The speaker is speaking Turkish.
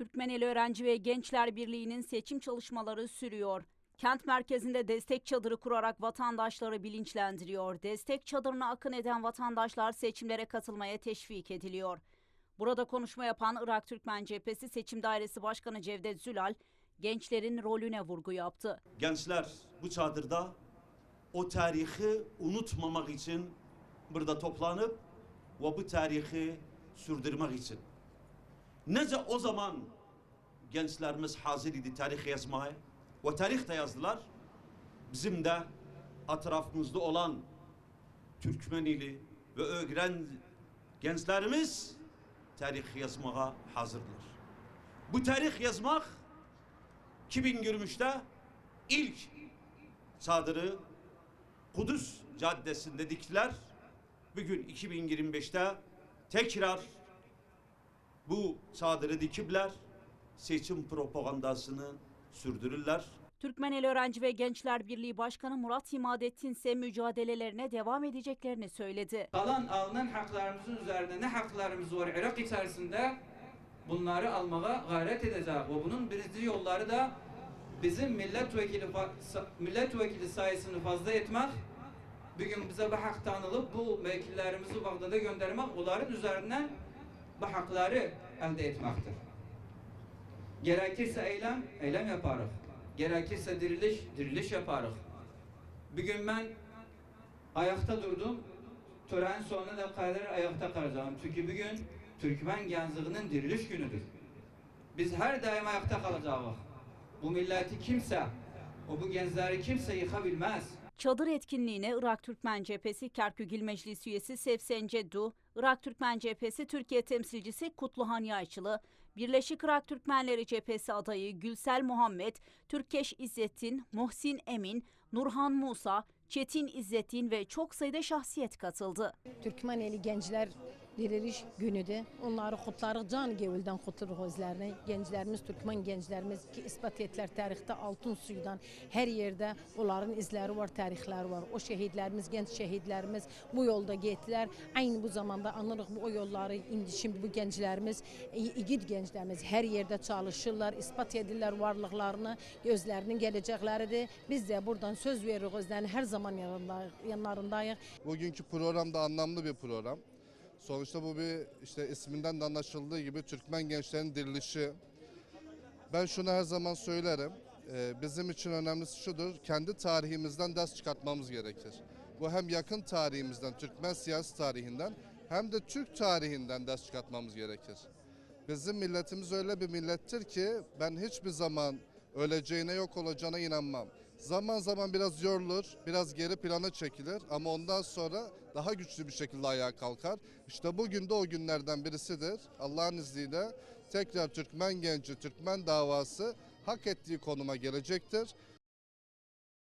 Türkmeneli Öğrenci ve Gençler Birliği'nin seçim çalışmaları sürüyor. Kent merkezinde destek çadırı kurarak vatandaşları bilinçlendiriyor. Destek çadırına akın eden vatandaşlar seçimlere katılmaya teşvik ediliyor. Burada konuşma yapan Irak Türkmen Cephesi Seçim Dairesi Başkanı Cevdet Zülal, gençlerin rolüne vurgu yaptı. Gençler bu çadırda o tarihi unutmamak için burada toplanıp ve bu tarihi sürdürmek için. Nece o zaman gençlerimiz hazır idi tarih yazmaya ve tarih de yazdılar. Bizim de etrafımızda olan Türkmenili ve öğren gençlerimiz tarih yazmaya hazırlar. Bu tarih yazmak 2023'te ilk çadırı Kudüs Caddesi'nde diktiler. Bugün 2025'te tekrar bu çadırı dikipler. Seçim propagandasını sürdürürler. Türkmeneli Öğrenci ve Gençler Birliği Başkanı Murat Himadettin ise mücadelelerine devam edeceklerini söyledi. Kalan alınan haklarımızın üzerinde ne haklarımız var Irak içerisinde bunları almaya gayret edeceğiz. Ve bunun birinci yolları da bizim milletvekili milletvekili sayısını fazla etmek, bugün bize bu hak tanılıp bu vekillerimizi Bağdat'a göndermek, onların üzerinden bu hakları elde etmektir. Gerekirse eylem, eylem yaparız. Gerekirse diriliş, diriliş yaparız. Bugün ben ayakta durdum. Tören sonuna da kadar ayakta kalacağım. Çünkü bugün Türkmen gençliğinin diriliş günüdür. Biz her daim ayakta kalacağız. Bu milleti kimse, o bu gençleri kimse yıkabilmez. Çadır etkinliğine Irak Türkmen Cephesi Kerkügil Meclis üyesi Sevsen Ceddu, Irak Türkmen Cephesi Türkiye temsilcisi Kutluhan Yayçılı, Birleşik Irak Türkmenleri Cephesi adayı Gülsel Muhammed, Türkeş İzzettin, Muhsin Emin, Nurhan Musa, Çetin İzzettin ve çok sayıda şahsiyet katıldı. Türkmeneli Gənclər Diriliş günüdür. Onları kutlarıq, can gevüldən kutluruq özlərini. Gənclərimiz, Türkmen gənclərimiz ki, ispat etdilər tarixdə altın suyudan hər yerdə onların izləri var, tarixləri var. O şəhidlərimiz, gənc şəhidlərimiz bu yolda getdilər. Aynı bu zamanda anırıq bu o yolları. İndi şimdi bu gənclərimiz, igid gənclərimiz hər yerdə çalışırlar, ispat edirlər varlıqlarını, özlərinin gələcəkləridir. Biz də buradan söz veririk özlərinin hər zaman yanlarındayıq. Bugünkü program da anlamlı bir program. Sonuçta bu bir işte isminden de anlaşıldığı gibi Türkmen gençlerin dirilişi. Ben şunu her zaman söylerim. Ee, bizim için önemlisi şudur. Kendi tarihimizden ders çıkartmamız gerekir. Bu hem yakın tarihimizden, Türkmen siyasi tarihinden hem de Türk tarihinden ders çıkartmamız gerekir. Bizim milletimiz öyle bir millettir ki ben hiçbir zaman öleceğine yok olacağına inanmam. Zaman zaman biraz yorulur, biraz geri plana çekilir ama ondan sonra daha güçlü bir şekilde ayağa kalkar. İşte bugün de o günlerden birisidir. Allah'ın izniyle tekrar Türkmen genci, Türkmen davası hak ettiği konuma gelecektir.